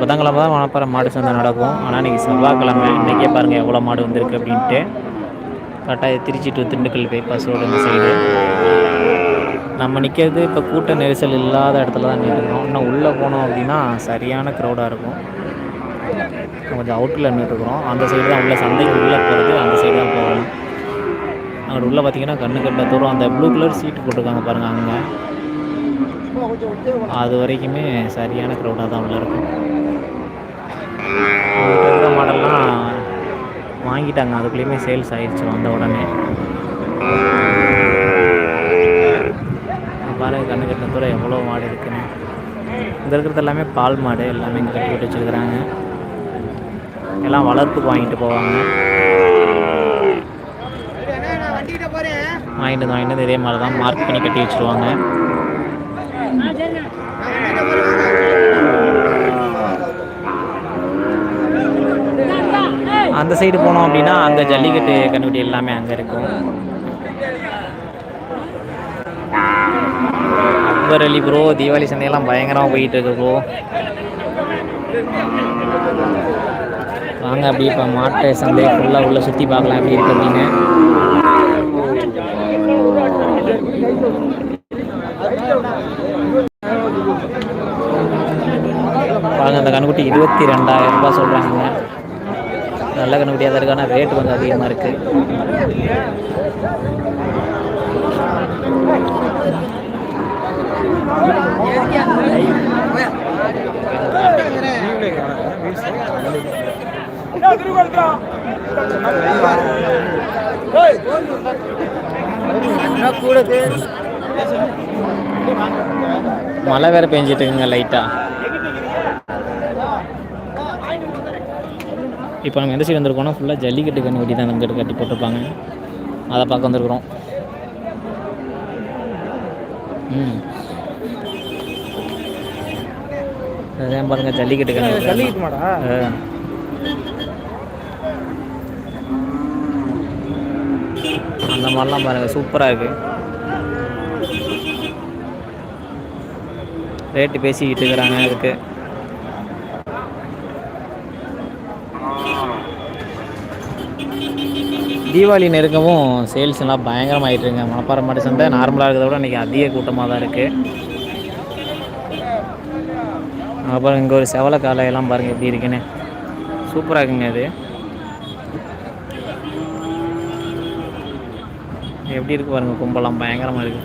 புதன்கிழமை தான் மணப்பாறை மாடு சந்தை நடக்கும். ஆனால் இன்றைக்கி செவ்வாய்க்கிழமை இன்றைக்கே பாருங்கள் எவ்வளோ மாடு வந்திருக்கு அப்படின்ட்டு. கரெக்டாக Trichy to Dindigul bypass road இந்த சைடு நம்ம நிற்கிறது இப்போ கூட்ட நெரிசல் இல்லாத இடத்துல தான் நின்றுருக்கோம் இன்னும் உள்ளே போனோம் அப்படின்னா சரியான க்ரௌடாக இருக்கும். கொஞ்சம் அவுட்டில் நின்றுட்டுருக்குறோம் அந்த சைடு தான் உள்ளே சந்தைக்கு உள்ளே போகிறது அந்த சைடு தான் போகணும். அங்கே உள்ளே பார்த்தீங்கன்னா கண்ணு கட்ட தூரம். அந்த ப்ளூ கலர் சீட்டு போட்டிருக்காங்க பாருங்கள் அங்கே. அது வரைக்குமே சரியான க்ரௌடாக தான் உள்ள இருக்கும். இருக்கிற மாடல்லாம் வாங்கிட்டாங்க. அதுக்குள்ளேயுமே சேல்ஸ் ஆயிடுச்சு வந்த உடனே. பாருங்க கண்ணு கட்டின தூரம் எவ்வளோ மாடு இருக்குன்னு. இங்கே இருக்கிறது எல்லாமே பால் மாடு. எல்லாமே இங்கே கட்டி விட்டு வச்சுருக்குறாங்க. எல்லாம் வளர்ப்புக்கு வாங்கிட்டு போவாங்க. வாங்கிட்டு வாங்கிட்டு வந்து இதே மாதிரி தான் மார்க் பண்ணி கட்டி வச்சுருவாங்க. அந்த சைடு போனோம் அப்படின்னா அங்கே ஜல்லிக்கட்டு கண்ணுக்குட்டி எல்லாமே அங்கே இருக்கும். அக்பர் அலி ப்ரோ தீபாவளி சந்தையெல்லாம் பயங்கரமாக போயிட்டு இருக்கு ப்ரோ வாங்க அப்படி இப்போ மாட்டு சந்தை ஃபுல்லாக உள்ளே சுற்றி பார்க்கலாம் எப்படி இருக்கு அப்படின்னு. பாருங்க இருபத்தி ரெண்டாயிரம் ரூபாய் சொல்கிறாங்க நல்ல கண்ணுக்குட்டியாக தான் ரேட் கொஞ்சம் அதிகமாக இருக்குது மழை வேற பெஞ்சிட்டு இருக்குங்க லைட்டா இப்போ நம்ம எந்த சைடு வந்திருக்கோம்னா ஃபுல்லாக ஜல்லிக்கட்டு கண்ணு வெட்டி தான் இங்கிட்டு கட்டி போட்டிருப்பாங்க. அதை பார்க்க வந்திருக்கிறோம். ம். அதான் பாருங்க ஜல்லிக்கட்டு கண்ணு ஜல்லிக்கட்டு மாடா. அந்த மாதிரிலாம் பாருங்க சூப்பராக இருக்கு. ரேட்டு பேசிக்கிட்டு இருக்கிறாங்க அதுக்கு. தீபாவளி நெருங்கவும் சேல்ஸ் எல்லாம் பயங்கரமாகிட்டு இருக்குங்க மணப்பாறை மாட்டு சந்தை நார்மலாக இருக்கிறத விட இன்றைக்கி அதிக கூட்டமாக தான் இருக்குது அப்புறம் இங்கே ஒரு செவலை காலையெல்லாம் பாருங்கள் எப்படி இருக்குன்னு. சூப்பராக இருக்குங்க அது. எப்படி இருக்கு பாருங்க கும்பலாம் பயங்கரமாக இருக்கு.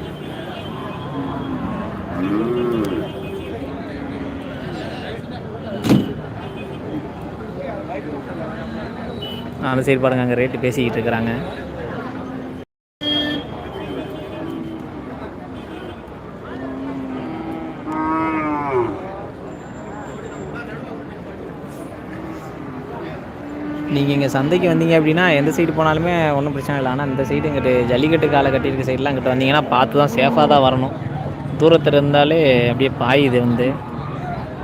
அந்த சைடு பாருங்க அங்கே ரேட்டு பேசிக்கிட்டு இருக்கிறாங்க. நீங்கள் இங்கே சந்தைக்கு வந்தீங்க அப்படின்னா எந்த சைடு போனாலுமே ஒன்றும் பிரச்சனை இல்லை. ஆனால் இந்த சைடு இங்கிட்டு ஜல்லிக்கட்டு காலை கட்டியிருக்க சைடெலாம் இங்கிட்ட வந்தீங்கன்னா பார்த்து தான் சேஃபாக தான் வரணும். தூரத்தில் இருந்தாலே அப்படியே பாயுது வந்து.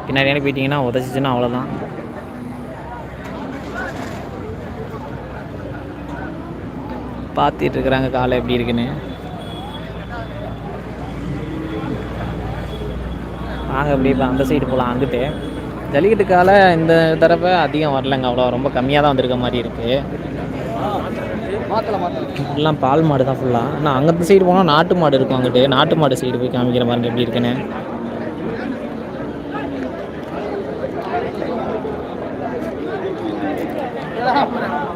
பின்னாடி போயிட்டீங்கன்னா உதச்சிச்சின்னா அவ்வளோதான் பார்த்துட்டு இருக்கிறாங்க காலை எப்படி இருக்குன்னு. நாங்கள் அப்படியே இப்போ அந்த சைடு போகலாம் அங்கிட்டு. ஜல்லிக்கட்டு காலை இந்த தடவை அதிகம் வரலங்க அவ்வளோ ரொம்ப கம்மியாக தான் வந்திருக்க மாதிரி இருக்குது ஃபுல்லாக எல்லாம் பால் மாடு தான் ஃபுல்லாக ஆனால் அங்கே சைடு போனால் நாட்டு மாடு இருக்கும் அங்கிட்டு. நாட்டு மாடு சைடு போய் காமிக்கிற பாருங்க எப்படி இருக்குன்னு. Yeah.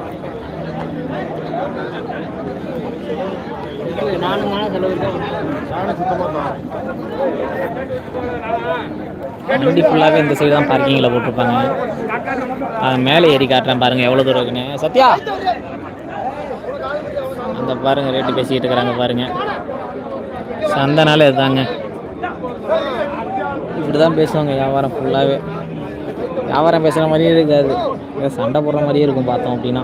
நானும் செலவு நானும் சுத்தமாக வண்டி ஃபுல்லாகவே இந்த சைடு தான் பார்க்கிங்கில் போட்டிருப்பாங்க. அது மேலே ஏறி காட்டுறேன் பாருங்கள் எவ்வளோ தூரம் இருக்குன்னு. சத்யா! அந்த பாருங்கள் ரேட்டு பேசிக்கிட்டு இருக்கிறாங்க பாருங்கள் சந்தனால இதுதாங்க இப்படி தான் பேசுவாங்க வியாபாரம் ஃபுல்லாகவே வியாபாரம் பேசுகிற மாதிரியே இருக்காது. சண்டை போடுற மாதிரியே இருக்கும் பார்த்தோம் அப்படின்னா.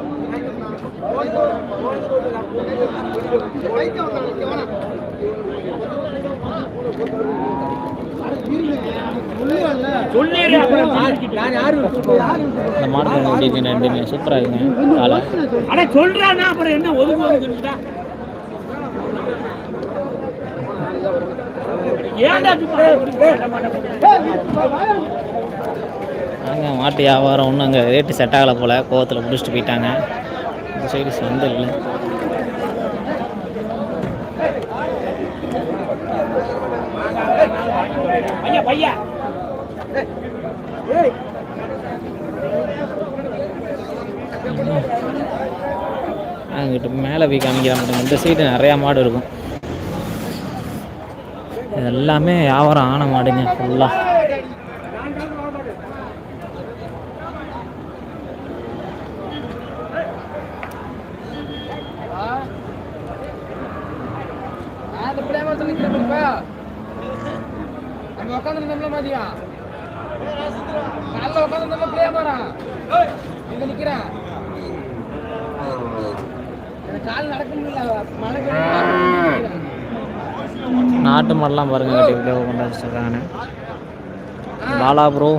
இந்த மாடு கொஞ்சம் எப்படி இருக்குன்னு ரெண்டுமே சூப்பராக இருக்குங்க. காலை. அப்புறம் என்ன மாட்டு வியாபாரம் ஒன்றும் அங்கே ரேட்டு செட் ஆகலை போல் கோவத்தில் பிடிச்சிட்டு போயிட்டாங்க. இந்த சைடு சந்தை இல்லை பையா பையா அங்கிட்டு மேலே போய் காமிக்கிற மாட்டேங்க இந்த சைடு நிறையா மாடு இருக்கும். எல்லாமே வியாபாரம் ஆன மாடுங்க ஃபுல்லாக அந்த பிள்ளைய சொல்லி நம்ம உட்காந்து மதியம் காலைல உட்காந்து பிள்ளைய மாறான் இங்க நிக்கிறேன் எனக்கு கால் நடக்க முடியல மழை பெய்யுது. நாட்டு மாடெல்லாம் பாருங்க எப்படி இப்படியே கொண்டு பாலா ப்ரோ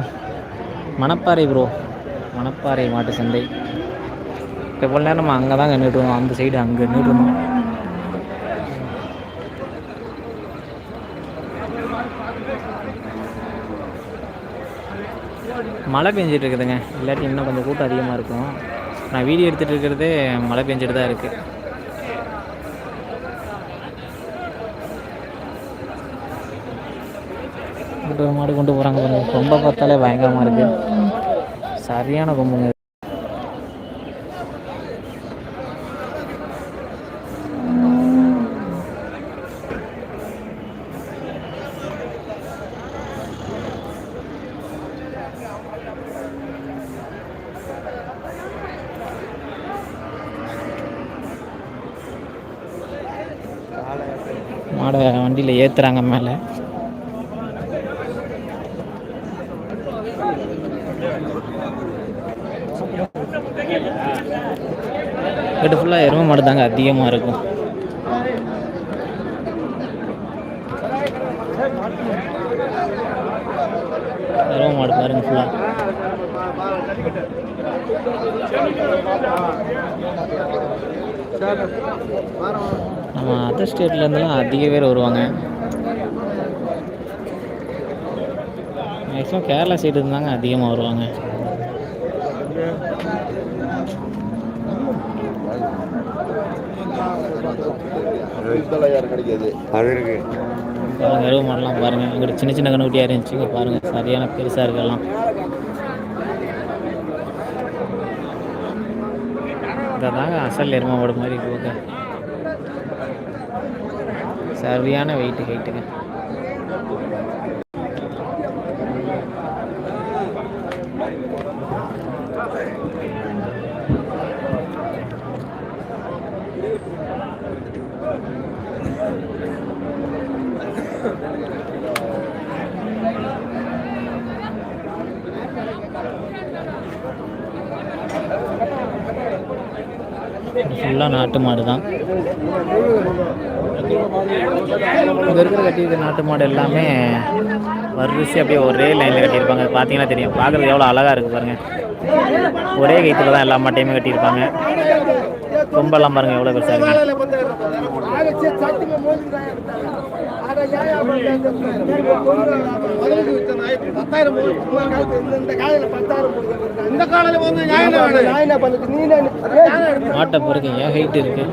மணப்பாறை ப்ரோ மணப்பாறை மாட்டு சந்தை. இப்போ இவ்வளோ நேரம் நம்ம அங்கே தான் நின்றுட்டு அந்த சைடு அங்கே நின்றுட்டு மழை பெஞ்சிட்டு இருக்குதுங்க. இல்லாட்டி இன்னும் கொஞ்சம் கூட்டம் அதிகமாக இருக்கும். நான் வீடியோ எடுத்துகிட்டு இருக்கிறதே மழை பெஞ்சிட்டு தான் இருக்குது இங்கிட்டு மாடு கொண்டு போகிறாங்க பாருங்க. கொம்பை பார்த்தாலே பயங்கரமாக இருக்கு. சரியான கொம்புங்க. மாடை வண்டியில் ஏற்றுறாங்க மேலே இங்கிட்ட ஃபுல்லாக எருமை மாடு தாங்க அதிகமாக இருக்கும். எருமை மாடு பாருங்க ஃபுல்லாக நம்ம அதர் ஸ்டேட்லேருந்துலாம் அதிக பேர் வருவாங்க. மேக்ஸிமம் கேரளா சைடு இருந்தாங்க அதிகமாக வருவாங்க. அது இருக்கு பாருங்க. மாடலாம் பாருங்கள் இங்கிட்ட சின்ன சின்ன கண்ணுக்குட்டியாக இருந்துச்சு. இங்கே பாருங்கள் சரியான பெருசாக இருக்கலாம். இதாங்க அசல் எருமாவோட மாதிரி போக சரியான வெயிட்டு ஹைட்டுங்க ஃபுல்லாக நாட்டு மாடு தான். இங்கே இருக்கிற கட்டியிருக்க நாட்டு மாடு எல்லாமே வரிசை அப்படியே ஒரே லைனில் கட்டியிருப்பாங்க. பார்த்தீங்கன்னா தெரியும். பார்க்குறது எவ்வளோ அழகாக இருக்குது பாருங்கள் ஒரே கைத்தில் தான் எல்லா மாட்டையுமே கட்டியிருப்பாங்க. கொம்பெல்லாம் பாருங்கள் எவ்வளோ பெருசாக இருக்குது இந்த காலையில வந்து நியாயம் மாட்டை பொறுக்கீங்க ஏன் ஹைட் இருக்குது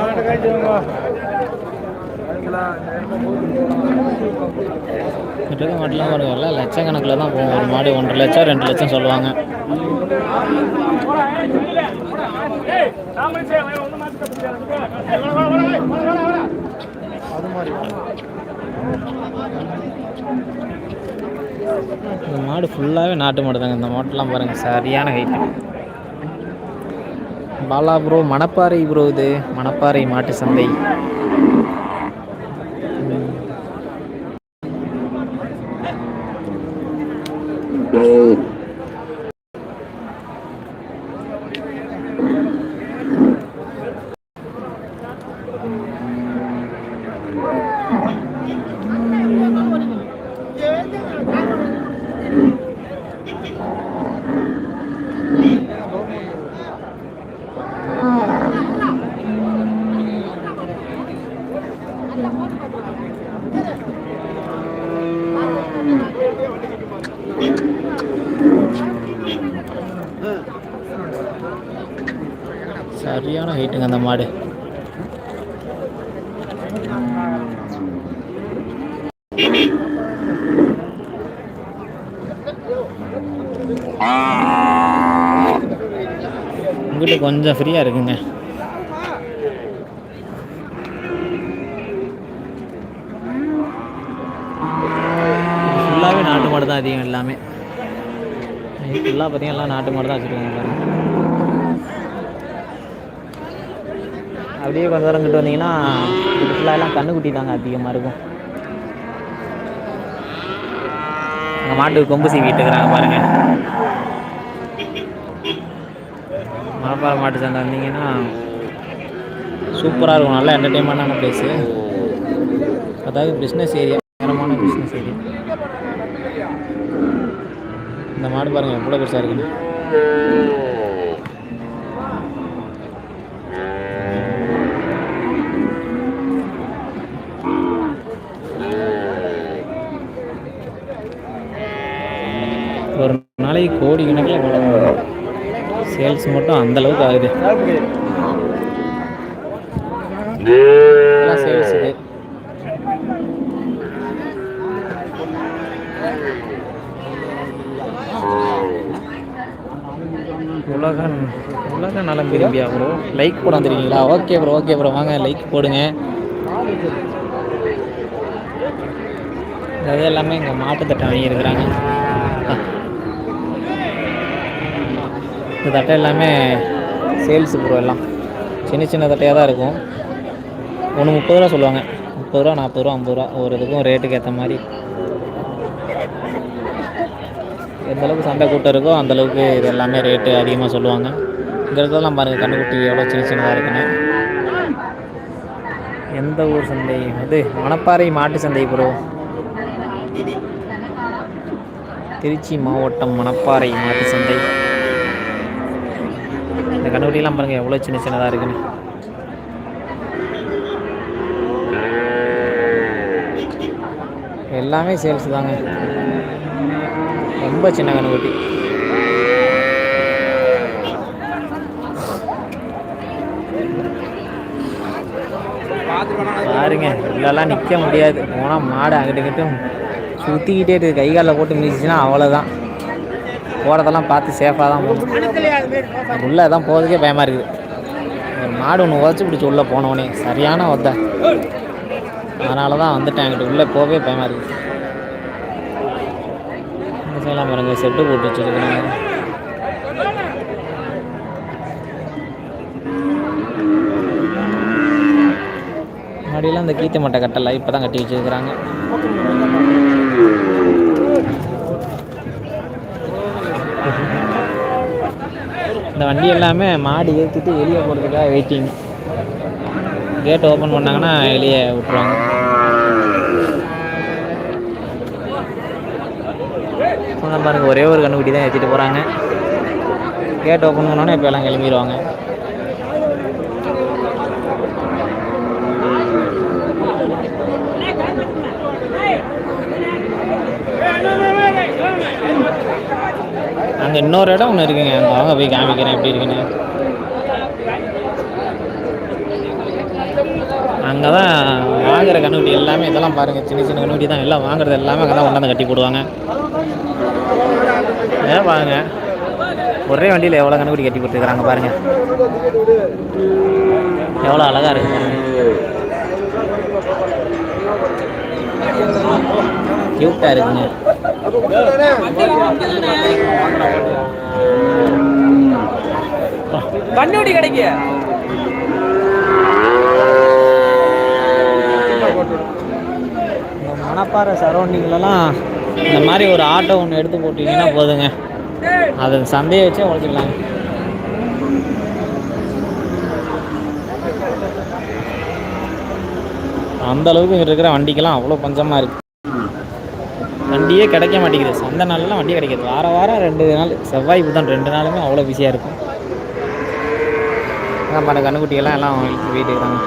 இங்கிட்ட இருக்க மாட்டெல்லாம் பாருங்க எல்லாம் லட்சக்கணக்கில் தான் போகும் ஒரு மாடு ஒன்றரை லட்சம் ரெண்டு லட்சம் சொல்லுவாங்க. இந்த மாடு ஃபுல்லாகவே நாட்டு மாடு தாங்க இந்த மாட்டெல்லாம் பாருங்கள் சரியான height Bala bro Manapparai bro இது. மணப்பாறை மாட்டு சந்தை. đề சரியான ஹைட்டுங்க அந்த மாடு. உங்கள்கிட்ட கொஞ்சம் ஃப்ரீயாக இருக்குங்க. ஃபுல்லாகவே நாட்டு மாடு தான் அதிகம் எல்லாமே. ஃபுல்லாக பார்த்தீங்கன்னா எல்லாம் நாட்டு மாடு தான் வச்சுருக்காங்க பாருங்கள் அப்படியே கொஞ்சம் தூரம் கிட்ட வந்தீங்கன்னா இது ஃபுல்லாக எல்லாம் கண்ணுக்குட்டி தாங்க அதிகமாக இருக்கும். அங்கே மாட்டுக்கு கொம்பு சீவிட்டு இருக்கிறாங்க பாருங்க. மணப்பாறை மாட்டு சந்தை வந்தீங்கன்னா சூப்பராக இருக்கும். நல்லா என்டர்டெயின்மெண்டான பிளேஸு அதாவது பிஸ்னஸ் ஏரியா நேரமான பிஸ்னஸ் ஏரியா இந்த மாடு பாருங்கள் எவ்வளோ பெருசாக இருக்குன்னு ஒரு நாளைக்கு கோடி கணக்கில் சேல்ஸ் மட்டும் அந்த அளவுக்கு ஆகுது சேல்ஸ் உலக உலக நலம் விரும்பியா ப்ரோ லைக் போட வந்துருக்கீங்களா ஓகே ப்ரோ ஓகே ப்ரோ வாங்க லைக் போடுங்க. இது எல்லாமே இங்கே மாட்டுத்தட்டை வாங்கியிருக்கிறாங்க. இந்த தட்டை எல்லாமே சேல்ஸு ப்ரோ எல்லாம். சின்ன சின்ன தட்டையாக தான் இருக்கும். ஒன்று முப்பது ரூபா சொல்லுவாங்க. முப்பது ரூபா நாற்பது ரூபா ஐம்பது ரூபா ஒரு இதுக்கும் ரேட்டுக்கு ஏற்ற மாதிரி. எந்த அளவுக்கு சண்டை கூட்டம் இருக்கோ அந்தளவுக்கு இது எல்லாமே ரேட்டு அதிகமாக சொல்லுவாங்க. இங்கே இருக்கிறதெல்லாம் பாருங்கள் கண்ணுக்குட்டி எவ்வளோ சின்ன சின்னதாக இருக்குன்னு. எந்த ஊர் சந்தை? அது மணப்பாறை மாட்டு சந்தை ப்ரோ திருச்சி மாவட்டம் மணப்பாறை மாட்டு சந்தை. இந்த கண்ணுக்குட்டிலாம் பாருங்கள் எவ்வளோ சின்ன சின்னதாக இருக்குன்னு. எல்லாமே சேல்ஸ் தாங்க. ரொம்ப சின்ன கண்ணுக்குட்டி. பாருங்க இல்லைலாம் நிற்க முடியாது. போனால் மாடு அங்கிட்டு இங்கிட்டும் சுற்றிக்கிட்டே இருக்குது. கை காலில் போட்டு மிதிச்சுன்னா அவ்வளோதான் போகிறதெல்லாம் பார்த்து சேஃபாக தான் போகணும். உள்ளே தான் போகிறதுக்கே பயமாக இருக்குது. ஒரு மாடு ஒன்று உதச்சி பிடிச்சி உள்ளே போனவனே சரியான ஒத்த. அதனால தான் வந்துட்டேன் என்கிட்ட. உள்ளே போகவே பயமாக இருக்குது. இந்த பாருங்க செட்டு போட்டு வச்சுருக்காங்க முன்னாடியெல்லாம் இந்த கீத்தை மட்டை கட்டலை இப்போ தான் கட்டி வச்சுருக்குறாங்க. இந்த வண்டி எல்லாமே மாடு ஏற்றிட்டு வெளியே போகிறதுக்காக வெயிட்டிங் கேட் ஓப்பன் பண்ணாங்கன்னா வெளியே விட்டுருவாங்க. அதான் பாருங்க ஒரே ஒரு கண்ணுக்குட்டி தான் ஏற்றிட்டு போகிறாங்க கேட் ஓப்பன் பண்ணோன்னே இப்போ எல்லாம் கிளம்பிடுவாங்க அங்கே இன்னொரு இடம் ஒன்று இருக்குங்க. அங்கே வாங்க போய் காமிக்கிறேன் எப்படி இருக்குன்னு. அங்கே தான் வாங்குற கண்ணுக்குட்டி எல்லாமே இதெல்லாம் பாருங்கள் சின்ன சின்ன கண்ணுக்குட்டி தான். எல்லாம் வாங்குறது எல்லாமே அங்கே தான் கொண்டாந்து கட்டி போடுவாங்க. ஏன் பாருங்க. ஒரே வண்டியில் எவ்வளோ கண்ணுக்குட்டி கட்டி போட்டுருக்குறாங்க பாருங்கள் எவ்வளோ அழகாக இருக்கு பாருங்க. க்யூட்டாக இருக்குங்க. கண்ணுடி கிடைக்கு. இந்த மணப்பாறை சரௌண்டிங்லலாம் இந்த மாதிரி ஒரு ஆட்டோ ஒன்று எடுத்து போட்டிங்கன்னா போதுங்க. அது சந்தையை வச்சே உழைச்சிக்கலாங்க. அந்த அளவுக்கு இங்கே இருக்கிற வண்டிக்கெல்லாம் அவ்வளோ பஞ்சமாக இருக்குது வண்டியே கிடைக்க மாட்டேங்குது. சந்தை நாளெலாம் வண்டி கிடைக்கிது. வார வாரம் ரெண்டு நாள் செவ்வாய் புதன் ரெண்டு நாளுமே அவ்வளோ பிஸியாக இருக்கும். நம்ம கண்ணுக்குட்டியெல்லாம் எல்லாம் வாங்கிட்டு போயிட்டு இருக்கிறாங்க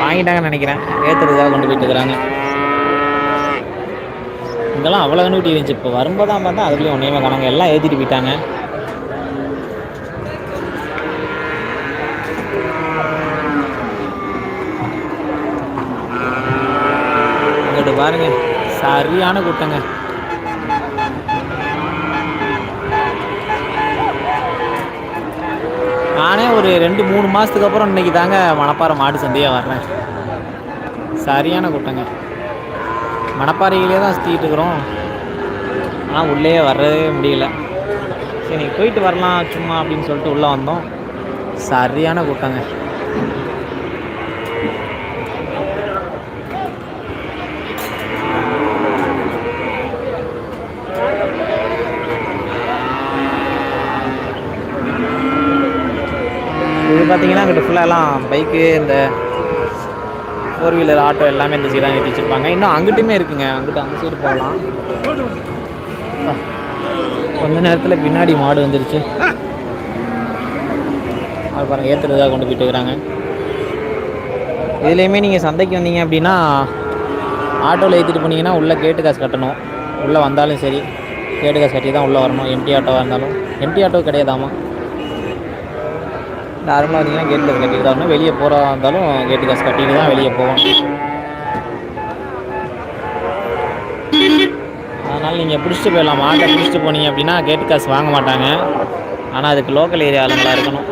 வாங்கிட்டாங்கன்னு நினைக்கிறேன். ஏற்றுறதுக்காக கொண்டு போயிட்டு இருக்கிறாங்க. இதெல்லாம் அவ்வளோ கண்ணுக்குட்டி இருந்துச்சு. இப்போ வரும்போது தான் பார்த்தா அதுலேயும் ஒன்றையுமே காணாங்க எல்லாம் ஏற்றிட்டு போயிட்டாங்க. பாருங்க. சரியான கூட்டங்க. நானே ஒரு ரெண்டு மூணு மாதத்துக்கு அப்புறம் இன்னைக்கு தாங்க மணப்பாறை மாடு சந்தையாக வர்றேன். சரியான கூட்டங்க. மணப்பாறையிலே தான் சுற்றிக்கிட்டு இருக்கிறோம். ஆனால் உள்ளே வர்றதே முடியல. சரி போயிட்டு வரலாம் சும்மா அப்படின்னு சொல்லிட்டு உள்ளே வந்தோம். சரியான கூட்டங்க. பார்த்தீங்கன்னா அங்கிட்ட ஃபுல்லாக எல்லாம் பைக்கு இந்த ஃபோர் வீலர் ஆட்டோ எல்லாமே இந்த சைடாக நிறுத்தி வச்சுருப்பாங்க. இன்னும் அங்கிட்டுமே இருக்குங்க. அங்கிட்ட அந்த சைடு போகலாம். கொஞ்ச நேரத்தில் பின்னாடி மாடு வந்துருச்சு. அது பாருங்கள் ஏற்றுறதாக கொண்டு போயிட்டு இருக்கிறாங்க. இதுலேயுமே நீங்கள் சந்தைக்கு வந்தீங்க அப்படின்னா ஆட்டோவில் ஏற்றிட்டு போனீங்கன்னா உள்ளே கேட்டு காசு கட்டணும். உள்ளே வந்தாலும் சரி கேட்டு காசு கட்டி தான் உள்ளே வரணும். எம்டி ஆட்டோவாக இருந்தாலும். எம்டி ஆட்டோ கிடையாதாமா நார்மலாக வந்தீங்கன்னா கேட் காசு கட்டிட்டு தான் வெளியே போகிறதா இருந்தாலும் கேட்டு காசு கட்டிட்டு தான் வெளியே போவோம். அதனால் நீங்கள் பிடிச்சிட்டு போயிடலாம். மாட்டை பிடிச்சிட்டு போனீங்க அப்படின்னா கேட்டு காசு வாங்க மாட்டாங்க. ஆனால் அதுக்கு லோக்கல் ஏரியா ஆளுங்களாக இருக்கணும்.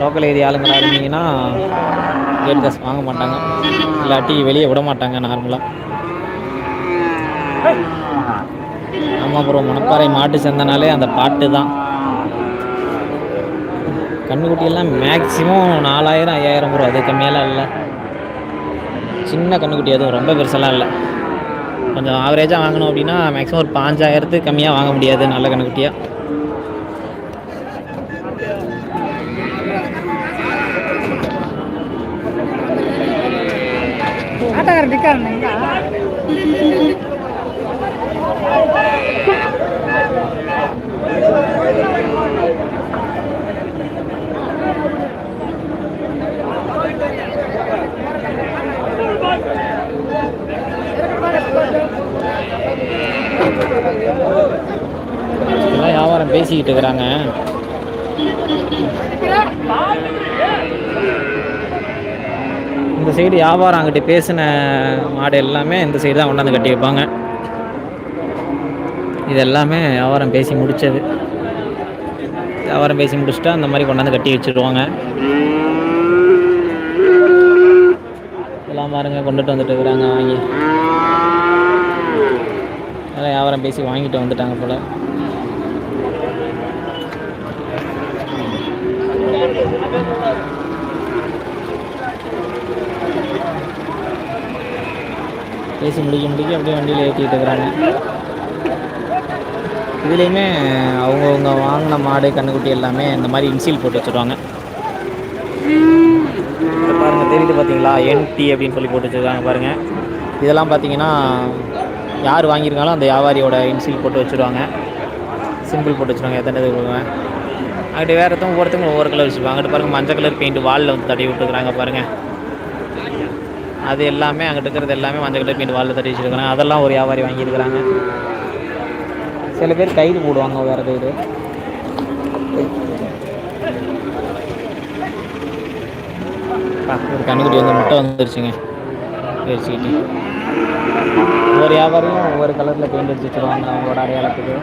லோக்கல் ஏரியா ஆளுங்களாக இருந்தீங்கன்னா கேட் காசு வாங்க மாட்டாங்க. இல்லாட்டி வெளியே விட மாட்டாங்க நார்மலாக ஆமாம் அப்புறம் மணப்பாறை மாட்டு சந்தைனாலே அந்த பாட்டு தான். கண்ணுக்குட்டியெல்லாம் மேக்ஸிமம் நாலாயிரம் ஐயாயிரம் வரும் அது கம்மியெல்லாம் இல்லை. சின்ன கண்ணுக்குட்டி அதுவும் ரொம்ப பெருசெல்லாம் இல்லை. கொஞ்சம் ஆவரேஜாக வாங்கணும் அப்படின்னா மேக்ஸிமம் ஒரு பாஞ்சாயிரத்துக்கு கம்மியாக வாங்க முடியாது நல்ல கண்ணுக்குட்டியாக ஆட்டோக்காரர் எல்லாம் வியாபாரம் பேசிக்கிட்டு இருக்கிறாங்க. இந்த சைடு வியாபாரம் அங்கிட்டு பேசின மாடு எல்லாமே இந்த சைடு தான் கொண்டாந்து கட்டி வைப்பாங்க. இது எல்லாமே வியாபாரம் பேசி முடித்தது வியாபாரம் பேசி முடிச்சுட்டா அந்த மாதிரி கொண்டாந்து கட்டி வச்சுருவாங்க. எல்லாம் பாருங்க கொண்டுட்டு வந்துட்டு இருக்கிறாங்க வாங்கி. பேசி வாங்கிட்டு வந்துட்டாங்க போல். பேசி முடிக்க முடிக்க அப்படியே வண்டியில் ஏற்றிட்டு இருக்கிறாங்க. இதுலேயுமே அவங்கவுங்க வாங்கின மாடு கண்ணுக்குட்டி எல்லாமே இந்த மாதிரி இன்சீல் போட்டு வச்சுருவாங்க. இப்போ பாருங்கள் தெரியுது பார்த்தீங்களா என்டி அப்படின்னு சொல்லி போட்டு வச்சுருக்காங்க பாருங்கள் இதெல்லாம் பார்த்தீங்கன்னா யார் வாங்கியிருக்காங்களோ அந்த வியாபாரியோட இன்சில் போட்டு வச்சுருவாங்க. சிம்பிள் போட்டு வச்சுருவாங்க எத்தனை இது கொடுக்குவேன் அங்கிட்டு வேறு ஒருத்தவங்க ஒவ்வொருத்தவங்க ஒவ்வொரு கலர் வச்சுருப்பாங்க அங்கிட்டு பாருங்கள் மஞ்சள் கலர் பெயிண்ட் வாலில் வந்து தடவி விட்டுருக்குறாங்க பாருங்கள் அது எல்லாமே அங்கிட்டு இருக்கிறது எல்லாமே மஞ்சள் கலர் பெயிண்ட் வாலில் தட்டி வச்சுருக்காங்க அதெல்லாம் ஒரு வியாபாரி வாங்கியிருக்கிறாங்க. சில பேர் கைது போடுவாங்க வேறு இது. ஒரு கண்ணுக்குட்டி வந்து முட்டை வந்துருச்சுங்க. வச்சுக்கிட்டு ஒவ்வொரு வியாபாரியும் ஒவ்வொரு கலரில் பெயிண்ட் அடிச்சு வச்சுருவாங்க அவங்களோட அடையாளத்துக்கு.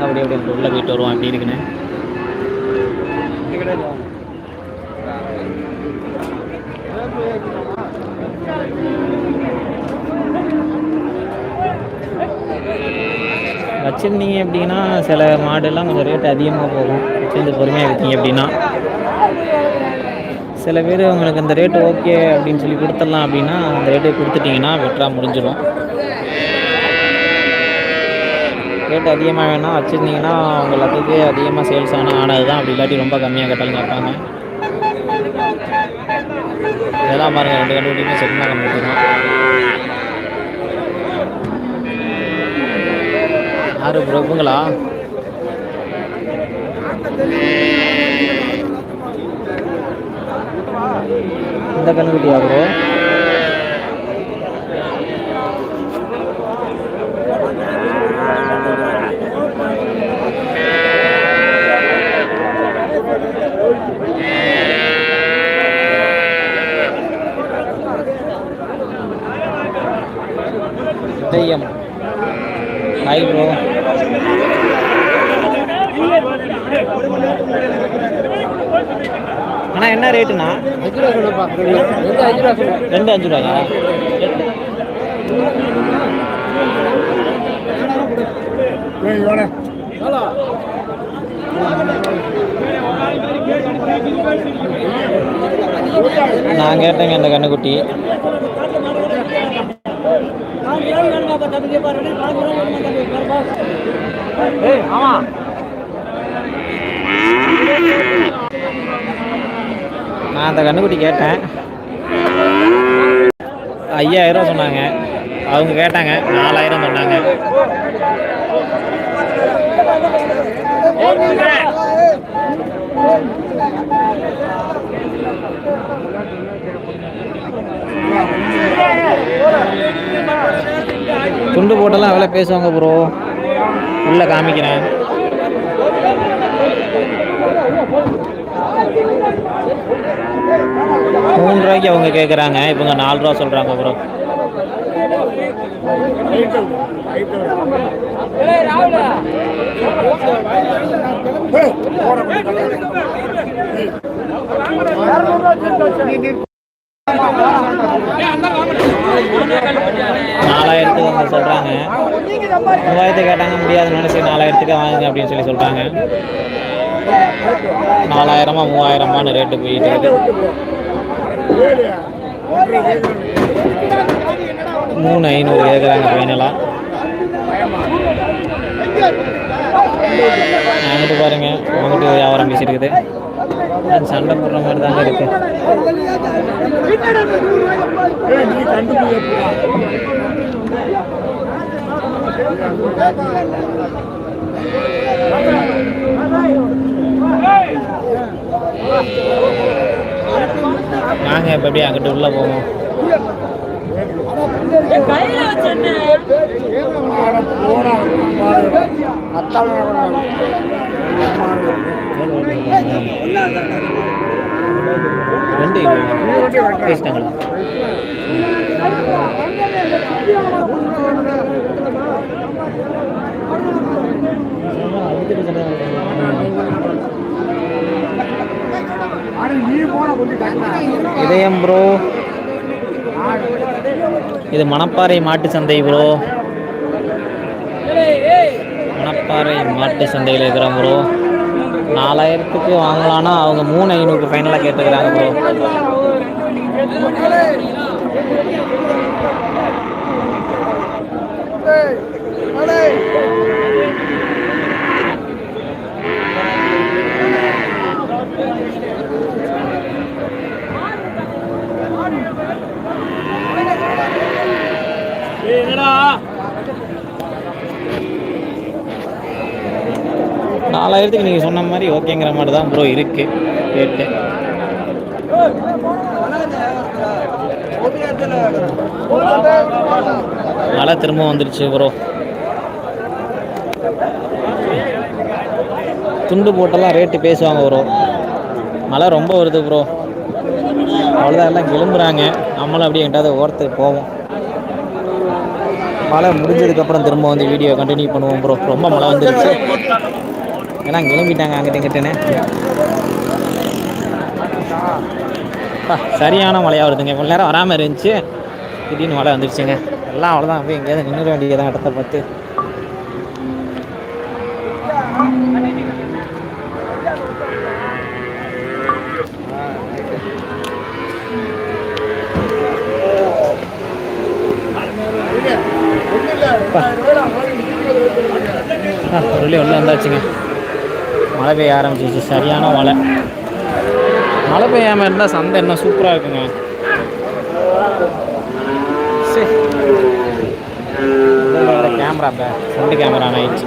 அப்படியே அப்படியே உள்ளே போயிட்டு வருவோம் அப்படின்னு இருக்குன்னு வச்சுருந்தீங்க அப்படின்னா சில மாடெல்லாம் கொஞ்சம் ரேட் அதிகமாக போகும். வச்சுருந்து பொறுமையாக இருக்கீங்க அப்படின்னா. சில பேர் உங்களுக்கு அந்த ரேட்டு ஓகே அப்படின்னு சொல்லி கொடுத்துடலாம் அப்படின்னா அந்த ரேட்டை கொடுத்துட்டிங்கன்னா வெட்டராக முடிஞ்சிடும் ரேட் அதிகமாக வேணால் வச்சுருந்தீங்கன்னா உங்கள் எல்லாத்துக்கு அதிகமாக சேல்ஸ் ஆனால் ஆனது தான். அப்படி இல்லாட்டி ரொம்ப கம்மியாக கட்டலும் கேட்பாங்க. இதெல்லாம் பாருங்கள் ரெண்டு கண்டுபிடிக்குமே செட்னா கம்மி தான் யார் ப்ரோ இவங்களா? இந்த கண்ணுக்குட்டியா ப்ரோ தெய்யம். ஹாய் ப்ரோ ஆனால் என்ன ரேட்டுண்ணா? ரெண்டு அஞ்சு ரூபாயா நான் கேட்டேங்க இந்த கண்ணுக்குட்டி. ஏய் ஆமாம் நான் அந்த கண்ணுக்குட்டி கேட்டேன். ஐயாயிரம் சொன்னாங்க. அவங்க கேட்டாங்க நாலாயிரம் சொன்னாங்க. துண்டு போட்டெல்லாம் அவளை பேசுவாங்க ப்ரோ உள்ள காமிக்கிறேன். மூணு ரூபாய்க்கு அவங்க கேட்குறாங்க இவங்க நாலு ரூபா சொல்கிறாங்க ப்ரோ நாலாயிரத்துக்கு அவங்க சொல்கிறாங்க மூவாயிரத்தை கேட்டாங்க முடியாதுன்னு சரி நாலாயிரத்துக்கு வாங்குங்க அப்படின்னு சொல்லி சொல்கிறாங்க நாலாயிரமா மூவாயிரமான்னு ரேட்டு போயிட்டு இருக்குது மூணு ஐநூறு கேட்குறாங்க ஃபைனலாக அங்கிட்டு பாருங்க அவங்ககிட்ட வியாபாரம் பேசியிருக்குது அது சண்டை போடுற மாதிரி தாங்க இருக்கு. நாங்கள் இப்போ அப்படியே அங்கிட்டு உள்ளே போவோம் ரெண்டு பேசிட்டாங்களா இதயம் ப்ரோ இது மணப்பாறை மாட்டு சந்தை ப்ரோ மணப்பாறை மாட்டு சந்தையில் இருக்கிறோம் ப்ரோ நாலாயிரத்துக்கு வாங்கலான்னா அவங்க மூணு ஐநூறுக்கு ஃபைனலாக கேட்டுக்கிறாங்க ப்ரோ நாலாயிரத்துக்கு நீங்கள் சொன்ன மாதிரி ஓகேங்கிற மாதிரி தான் ப்ரோ இருக்கு. ரேட்டு மழை திரும்ப வந்துருச்சு ப்ரோ துண்டு போட்டெல்லாம் ரேட்டு பேசுவாங்க ப்ரோ மழை ரொம்ப வருது ப்ரோ அவ்வளோதான் எல்லாம் கிளம்புறாங்க. நம்மளும் அப்படியே எங்கிட்டாவது ஓரத்துக்கு போவோம். மழை முடிஞ்சதுக்கப்புறம் திரும்ப வந்து வீடியோ கண்டினியூ பண்ணுவோம் ப்ரோ ரொம்ப மழை வந்துருச்சு. ஏன்னா கிளம்பிட்டாங்க அங்கிட்ட இங்கிட்டன்னு. அப்பா, சரியான மழையாக வருதுங்க. இவ்வளோ நேரம் வராமல் இருந்துச்சு. திடீர்னு மழை வந்துடுச்சுங்க எல்லாம் அவ்வளோதான் போய் எங்கேயாவது நின்று வேண்டியதான் இடத்த பார்த்து. அப்பா. உள்ள வந்தாச்சுங்க. மழை பெய்ய ஆரம்பிச்சிச்சு சரியான மழை. மழை பெய்யாமல் இருந்தால் சந்தை இன்னும் சூப்பராக இருக்குங்க. சரி கேமரா ஃப்ரண்ட் கேமரா ஆயிடுச்சு.